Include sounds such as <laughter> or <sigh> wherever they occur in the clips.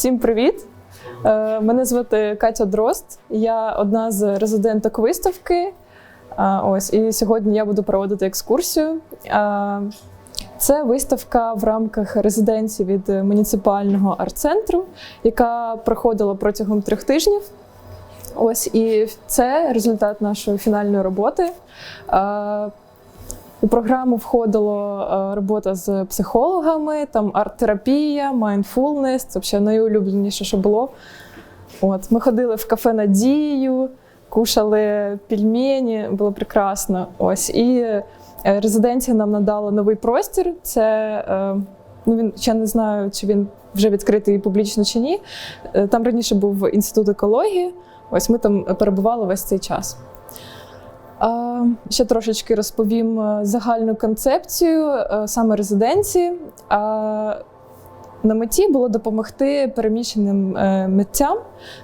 Всім привіт! Е, Мене звати Катя Дрозд. Я одна з резиденток виставки. Ось і сьогодні я буду проводити екскурсію. Це виставка в рамках резиденції від муніципального арт-центру, яка проходила протягом трьох тижнів. Ось і це результат нашої фінальної роботи. У програму входила е, робота з психологами, там арт-терапія, майндфулнес. Це взагалі найулюбленіше, що було. От, ми ходили в кафе Надію, кушали пельмені, було прекрасно. Ось і е, резиденція нам надала новий простір. Це е, ну він ще не знаю, чи він вже відкритий публічно чи ні. Там раніше був інститут екології. Ось ми там перебували весь цей час. Ще трошечки розповім е, загальну концепцію е, саме резиденції. На меті було допомогти переміщеним е, митцям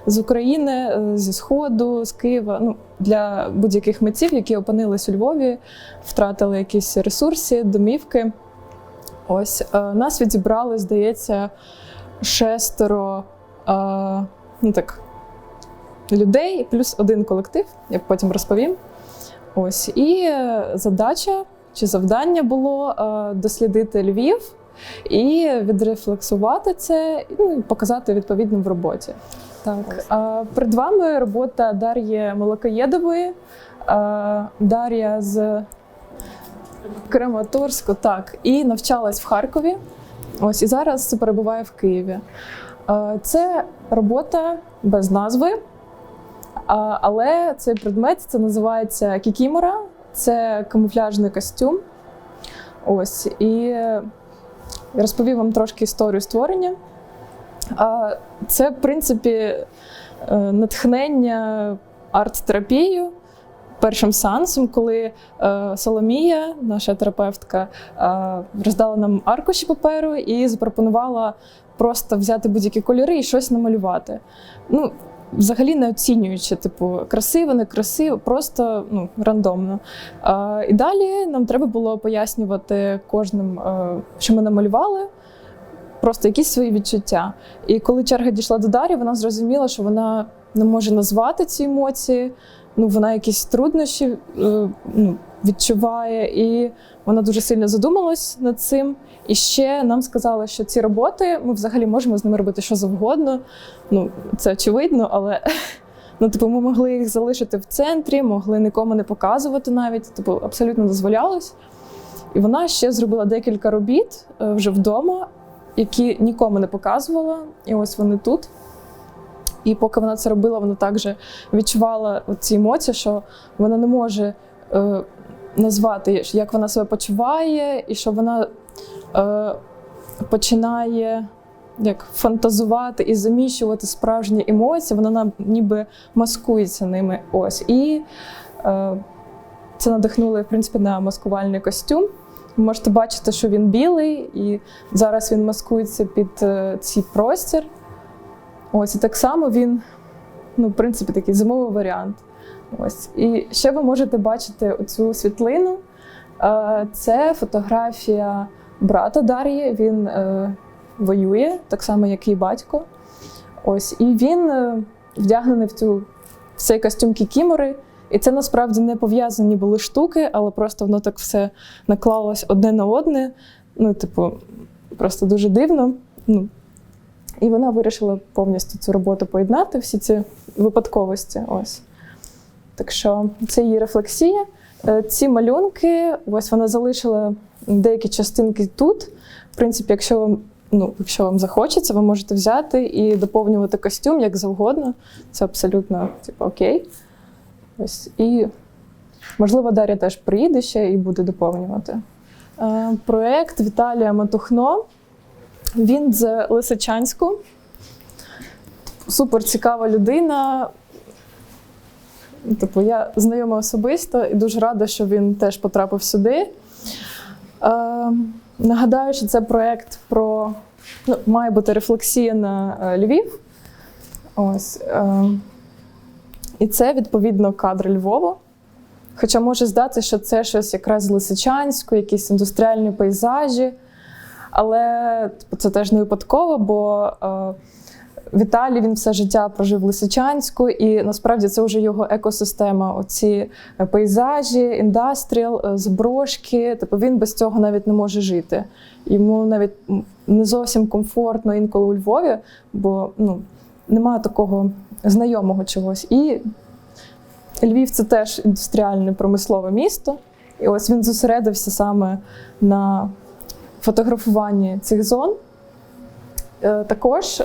з України, зі Сходу, з Києва, ну, для будь-яких митців, які опинились у Львові, втратили якісь ресурси, домівки. Ось нас відзібрали, здається, шестеро ну, так, людей, плюс один колектив, я потім розповім. Ось і е, задача чи завдання було е, дослідити Львів і відрефлексувати це, ну і показати відповідно в роботі. Так, а перед вами робота Дар'ї Молокоєдової, е, Дар'я з Краматорську, так, і навчалась в Харкові. Ось і зараз перебуває в Києві. Це робота без назви. Але цей предмет це називається кікімора, це камуфляжний костюм. Ось і розповім вам трошки історію створення. Це, в принципі, е, натхнення арт-терапією. Першим сеансом, коли е, Соломія, наша терапевтка, е, роздала нам аркуші паперу і запропонувала просто взяти будь-які кольори і щось намалювати. Ну, взагалі не оцінюючи, типу, красиво, не красиво, просто ну, рандомно. А, і далі нам треба було пояснювати кожним, е, що ми намалювали, просто якісь свої відчуття. І коли черга дійшла до Дарі, вона зрозуміла, що вона не може назвати ці емоції, ну, вона якісь труднощі е, ну, відчуває, і вона дуже сильно задумалась над цим. І ще нам сказали, що ці роботи ми взагалі можемо з ними робити що завгодно. Ну, це очевидно, але <laughs> ну, типу, ми могли їх залишити в центрі, могли нікому не показувати навіть. Типу, абсолютно дозволялось. І вона ще зробила декілька робіт е, вже вдома, які нікому не показувала. І ось вони тут. І поки вона це робила, вона також відчувала ці емоції, що вона не може е, назвати, як вона себе почуває, і що вона е, починає як фантазувати і заміщувати справжні емоції, вона нам ніби маскується ними. Ось. І е, це надихнуло, в принципі, на маскувальний костюм. Ви можете бачити, що він білий, і зараз він маскується під е, цей простір. Ось і так само він, ну, в принципі, такий зимовий варіант. Ось. І ще ви можете бачити оцю світлину. Е, Це фотографія брата Дар'ї. Він е, воює, так само, як і батько. Ось. І він е, вдягнений в цю в цей костюм кікімори. І це насправді не пов'язані були штуки, але просто воно так все наклалось одне на одне. Ну, типу, просто дуже дивно. Ну, і вона вирішила повністю цю роботу поєднати, всі ці випадковості. Ось. Так що це її рефлексія. Е, Ці малюнки, ось вона залишила деякі частинки тут. В принципі, якщо вам, ну, якщо вам захочеться, ви можете взяти і доповнювати костюм як завгодно. Це абсолютно типу, окей. Ось. І, можливо, Дар'я теж приїде ще і буде доповнювати. Е, Проєкт Віталія Матухно. Він з Лисичанську. Супер цікава людина. Типу, я знайома особисто і дуже рада, що він теж потрапив сюди. Е, нагадаю, що це проєкт про ну, має бути рефлексія на е, Львів. Ось. Е, і це, відповідно, кадр Львова. Хоча може здатися, що це щось якраз з Лисичанську, якісь індустріальні пейзажі. Але типу, це теж не випадково, бо е, Віталій він все життя прожив в Лисичанську, і насправді це вже його екосистема. Оці е, пейзажі, індастріал, е, зброшки. Типу він без цього навіть не може жити. Йому навіть не зовсім комфортно інколи у Львові, бо ну, немає такого знайомого чогось. І Львів це теж індустріальне промислове місто. І ось він зосередився саме на фотографуванні цих зон. Е, Також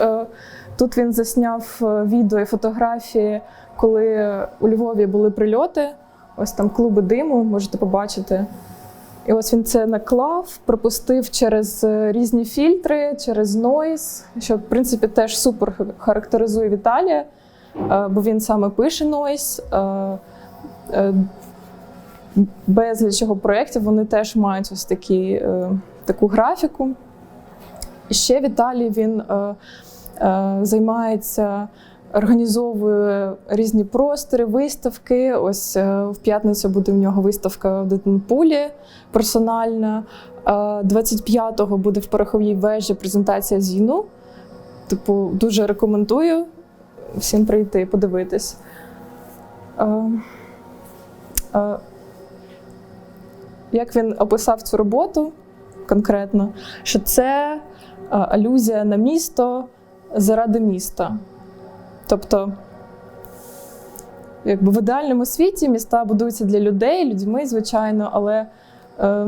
тут він засняв е, відео і фотографії, коли у Львові були прильоти. Ось там клуби диму, можете побачити. І ось він це наклав, пропустив через е, різні фільтри, через нойз, що в принципі теж супер характеризує Віталія, е, бо він саме пише нойз. Безліч його проєктів вони теж мають ось такі, таку графіку. І ще Віталій він займається, організовує різні простори, виставки. Ось е, в п'ятницю буде в нього виставка в Дитинпулі персональна. Е, 25-го буде в пороховій вежі презентація зіну. Типу, дуже рекомендую всім прийти подивитись. Е, е, як він описав цю роботу конкретно, що це е, алюзія на місто заради міста. Тобто, якби в ідеальному світі міста будуються для людей, людьми, звичайно, але е,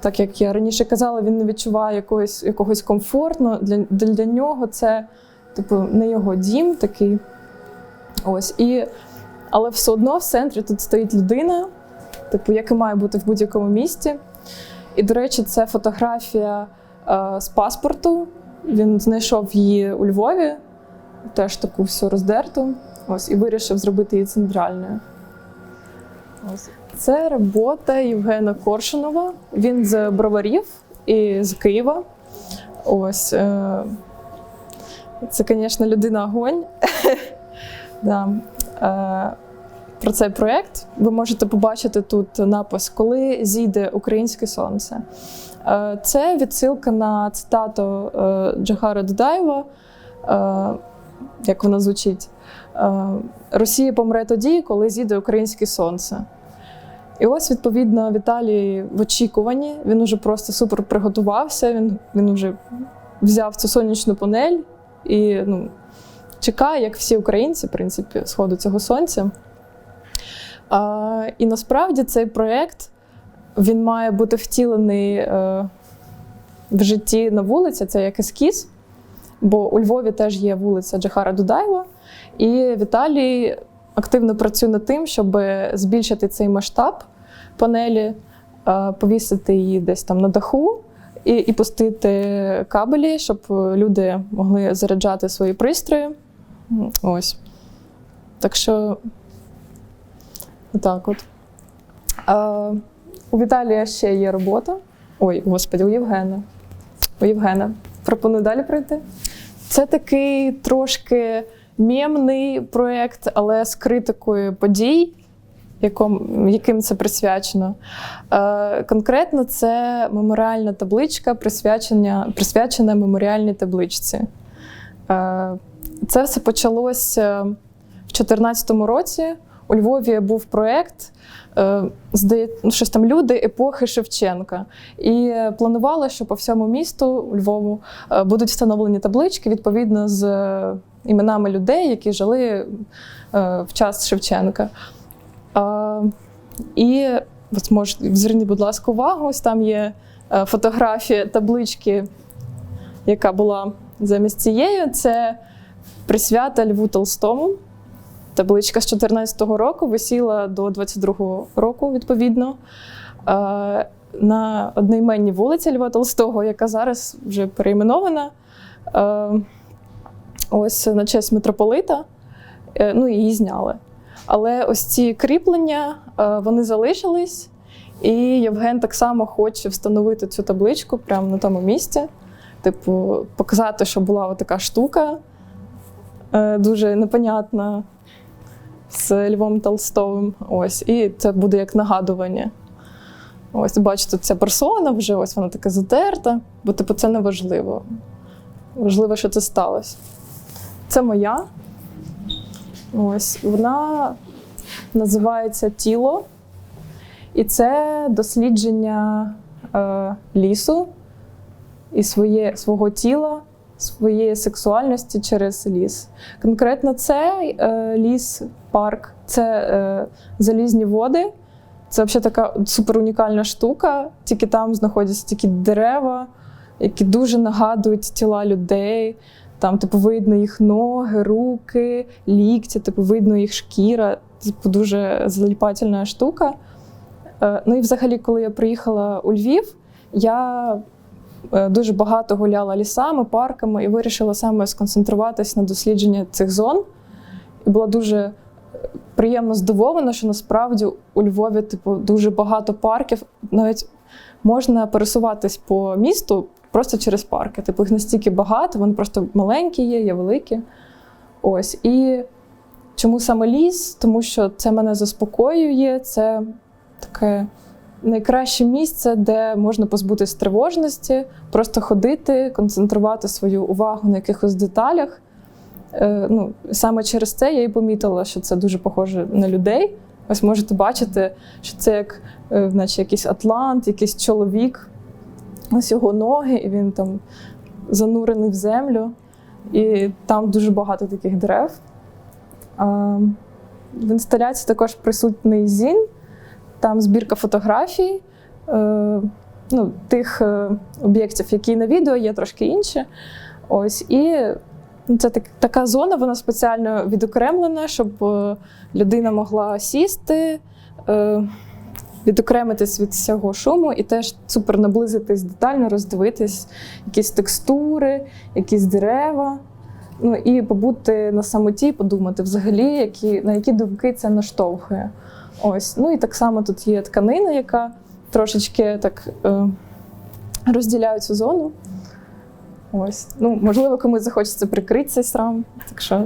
так як я раніше казала, він не відчуває якогось, якогось комфортно. Для, для нього це типу, не його дім такий. Ось. І, але все одно в центрі тут стоїть людина, типу, як і має бути в будь-якому місті. І, до речі, це фотографія е, з паспорту. Він знайшов її у Львові, теж таку всю роздерту. Ось, і вирішив зробити її центральною. Ось. Це робота Євгена Коршунова. Він з Броварів і з Києва. Ось. Е, це, звісно, людина огонь. <laughs> е, про цей проєкт ви можете побачити тут напис Коли зійде українське сонце. Е, Це відсилка на цитату е, Джахара Дудаєва, е, як вона звучить: Росія помре тоді, коли зійде українське сонце. І ось, відповідно, Віталій в очікуванні, він уже просто супер приготувався, він, він вже взяв цю сонячну панель і ну, чекає, як всі українці, в принципі, сходу цього сонця. А, і насправді цей проєкт він має бути втілений е, в житті на вулиці, це як ескіз. Бо у Львові теж є вулиця Джахара Дудаєва, і Віталій активно працює над тим, щоб збільшити цей масштаб панелі, е, повісити її десь там на даху і, і пустити кабелі, щоб люди могли заряджати свої пристрої. Ось. Так що Отак от. А, у Віталія ще є робота. Ой, господи, у Євгена. У Євгена. Пропоную далі пройти. Це такий трошки мємний проєкт, але з критикою подій, яким це присвячено. Е, конкретно це меморіальна табличка, присвячена, присвячена меморіальній табличці. Е, це все почалося в 2014 році. У Львові був проєкт, е, ну, щось там люди епохи Шевченка. І планували, що по всьому місту Львову е, будуть встановлені таблички відповідно з е, іменами людей, які жили в час Шевченка. І ось можете, зверніть, будь ласка, увагу, ось там є фотографія таблички, яка була замість цієї. Це присвята Льву Толстому. Табличка з 14-го року висіла до 22-го року, відповідно, е, на одноіменній вулиці Льва Толстого, яка зараз вже перейменована. Е, Ось на честь митрополита. Е, Ну, її зняли. Але ось ці кріплення вони залишились, і Євген так само хоче встановити цю табличку прямо на тому місці. Типу, показати, що була така штука дуже непонятна з Львом Толстовим. Ось, і це буде як нагадування. Ось, бачите, ця персона вже ось вона така затерта, бо типу це не важливо. Важливо, що це сталося. Це моя. Ось вона називається Тіло. І це дослідження е, лісу і своє, свого тіла, своєї сексуальності через ліс. Конкретно цей е, ліс, парк це е, залізні води. Це взагалі така супер унікальна штука. Тільки там знаходяться такі дерева, які дуже нагадують тіла людей. Там, типу, видно їх ноги, руки, лікті, типу, видно їх шкіра. Типу, дуже заліпательна штука. Е, Ну і взагалі, коли я приїхала у Львів, я дуже багато гуляла лісами, парками і вирішила саме сконцентруватись на дослідженні цих зон. І була дуже е, приємно здивована, що насправді у Львові типу, дуже багато парків. Навіть можна пересуватись по місту просто через парки. Типу, їх настільки багато, вони просто маленькі є, є великі. Ось. І чому саме ліс? Тому що це мене заспокоює, це таке найкраще місце, де можна позбутись тривожності, просто ходити, концентрувати свою увагу на якихось деталях. Е, ну, Саме через це я і помітила, що це дуже похоже на людей. Ось можете бачити, що це як е, наче якийсь атлант, якийсь чоловік. Ось його ноги, і він там занурений в землю. І там дуже багато таких дерев. В інсталяції також присутній зін, там збірка фотографій, е, ну, тих е, об'єктів, які на відео, є трошки інші. Ось, і це так, така зона, вона спеціально відокремлена, щоб е, людина могла сісти, відокремитись від всього шуму і теж супер наблизитись детально, роздивитись якісь текстури, якісь дерева. Ну і побути на самоті, подумати взагалі, які, на які думки це наштовхує. Ось. Ну і так само тут є тканина, яка трошечки так е, розділяє цю зону. Ось. Ну, можливо, комусь захочеться прикрити цей срам, так що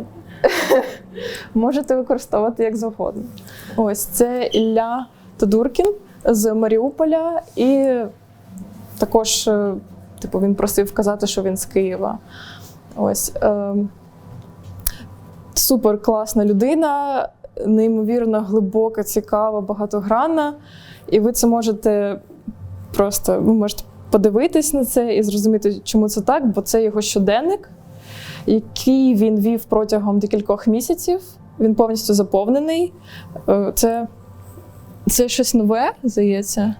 <laughs> можете використовувати як завгодно. Ось це Ілля Тодуркін з Маріуполя, і також, е, типу, він просив вказати, що він з Києва. Ось. Е, Супер класна людина, неймовірно глибока, цікава, багатогранна. І ви це можете просто ви можете подивитись на це і зрозуміти, чому це так, бо це його щоденник, який він вів протягом декількох місяців. Він повністю заповнений. Е, Це, це щось нове, здається.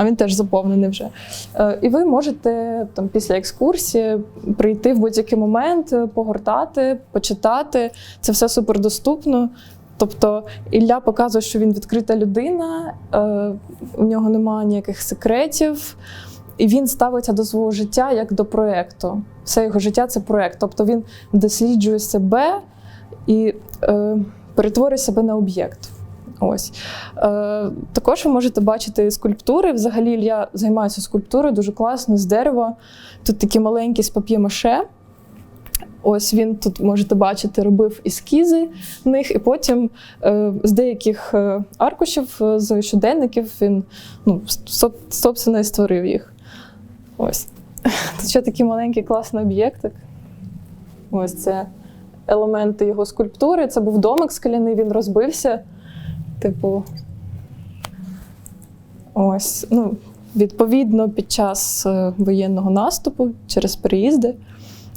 А він теж заповнений вже. Е, І ви можете там після екскурсії прийти в будь-який момент, е, погортати, почитати. Це все супердоступно. Тобто Ілля показує, що він відкрита людина, е, у нього немає ніяких секретів, і він ставиться до свого життя як до проєкту. Все його життя це проєкт. Тобто він досліджує себе і е, перетворює себе на об'єкт. Ось. Е, Також ви можете бачити скульптури. Взагалі Ілля займається скульптурою дуже класно, з дерева. Тут такі маленькі з пап'є-маше. Ось він тут можете бачити, робив ескізи них, і потім е, з деяких е, аркушів е, з щоденників він ну, соб- собственно і створив їх. Ось. <laughs> Тут ще такий маленький класний об'єктик. Ось це елементи його скульптури. Це був домик скляний, він розбився. Типу, ось, ну, відповідно, під час е, воєнного наступу через переїзди.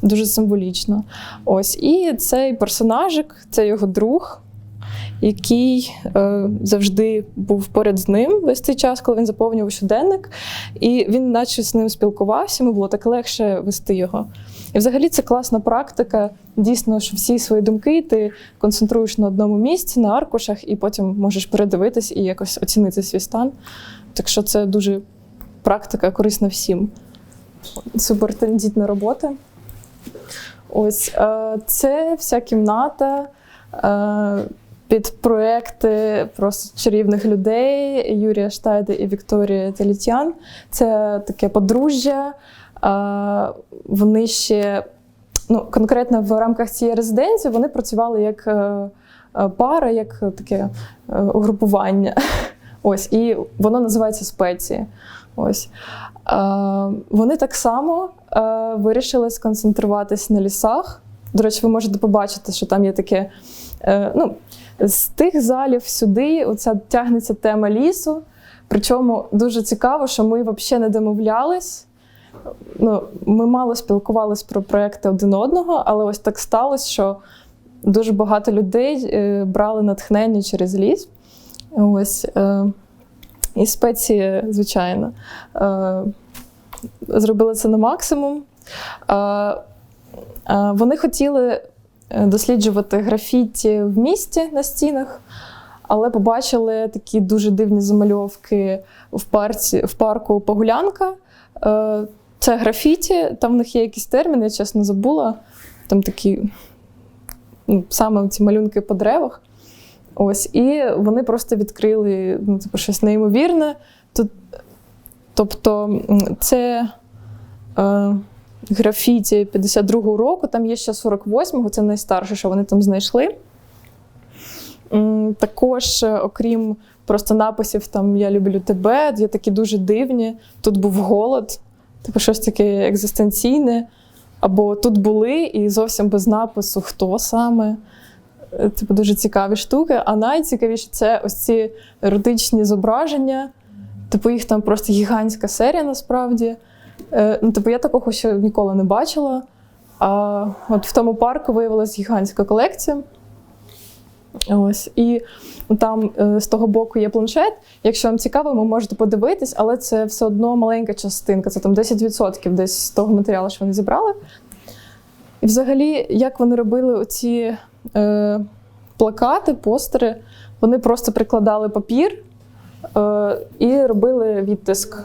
Дуже символічно. Ось. І цей персонажик, це його друг, який е, завжди був поряд з ним весь цей час, коли він заповнював щоденник. І він, наче з ним спілкувався, йому було так легше вести його. І взагалі це класна практика. Дійсно, що всі свої думки ти концентруєш на одному місці, на аркушах, і потім можеш передивитись і якось оцінити свій стан. Так що це дуже практика корисна всім. Супер тендітна робота. Ось е, це вся кімната е, під проекти просто чарівних людей Юрія Штайда і Вікторії Телітян. Це таке подружжя. Вони ще ну, конкретно в рамках цієї резиденції вони працювали як е, е, пара, як таке е, угрупування. <laughs> Ось, і воно називається спеції. Ось. Вони так само вирішили сконцентруватись на лісах До речі, ви можете побачити, що там є таке. Ну, з тих залів сюди оця тягнеться тема лісу. Причому дуже цікаво, що ми взагалі не домовлялись. Ну, ми мало спілкувалися про проекти один одного, але ось так сталося, що дуже багато людей е, брали натхнення через ліс. Ось. Е, і спеції, звичайно, е, зробили це на максимум. Вони хотіли досліджувати графіті в місті на стінах, але побачили такі дуже дивні замальовки в, парці, в парку Погулянка. Це графіті, там в них є якийсь термін, я чесно забула. Там такі ну, саме ці малюнки по деревах. Ось, і вони просто відкрили ну, типу, щось неймовірне. Тут, тобто, це е, графіті 52-го року, там є ще 48-го, це найстарше, що вони там знайшли. Також, е, окрім просто написів, там Я люблю тебе, є такі дуже дивні. Тут був голод, типу щось таке екзистенційне. Або тут були і зовсім без напису, хто саме. Е, Типу дуже цікаві штуки. А найцікавіше це ось ці еротичні зображення. Типу, їх там просто гігантська серія насправді. Е, ну, типу, я такого ще ніколи не бачила. А от в тому парку виявилася гігантська колекція. Ось. І там е, з того боку є планшет. Якщо вам цікаво, ви можете подивитись, але це все одно маленька частинка, це там 10% десь з того матеріалу, що вони зібрали. І взагалі, як вони робили оці е, плакати, постери, вони просто прикладали папір е, і робили відтиск.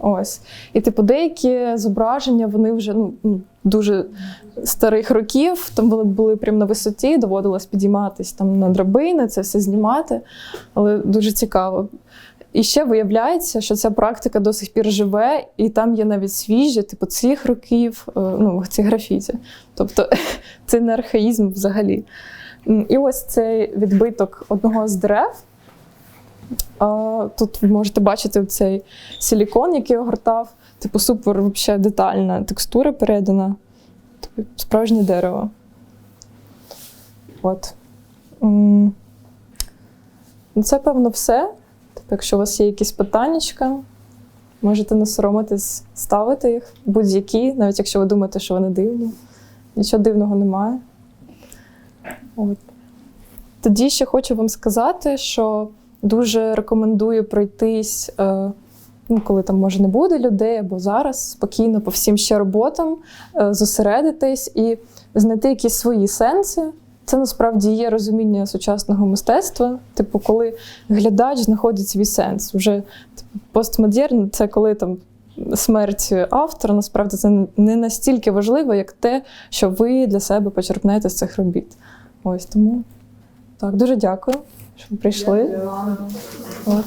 Ось. І, типу, деякі зображення, вони вже ну, ну, дуже старих років, там вони були прямо на висоті, доводилось підійматись там на драбини, це все знімати. Але дуже цікаво. І ще виявляється, що ця практика до сих пір живе, і там є навіть свіжі, типу цих років, е, ну, ці графіті. Тобто <laughs> це не архаїзм взагалі. І ось цей відбиток одного з дерев. Тут ви можете бачити цей силікон, який огортав. Типу, супер вообще детальна текстура передана. Типу, справжнє дерево. От. Ну, Це, певно, все. Типу, якщо у вас є якісь питання, можете не соромитись ставити їх, будь-які, навіть якщо ви думаєте, що вони дивні. Нічого дивного немає. От. Тоді ще хочу вам сказати, що дуже рекомендую пройтись, е, коли там може не буде людей, або зараз спокійно по всім ще роботам, е, зосередитись і знайти якісь свої сенси. Це насправді є розуміння сучасного мистецтва. Типу, коли глядач знаходить свій сенс. Вже типу, постмодерн це коли там смерть автора, насправді це не настільки важливо, як те, що ви для себе почерпнете з цих робіт. Ось тому так, дуже дякую, що ви прийшли. От.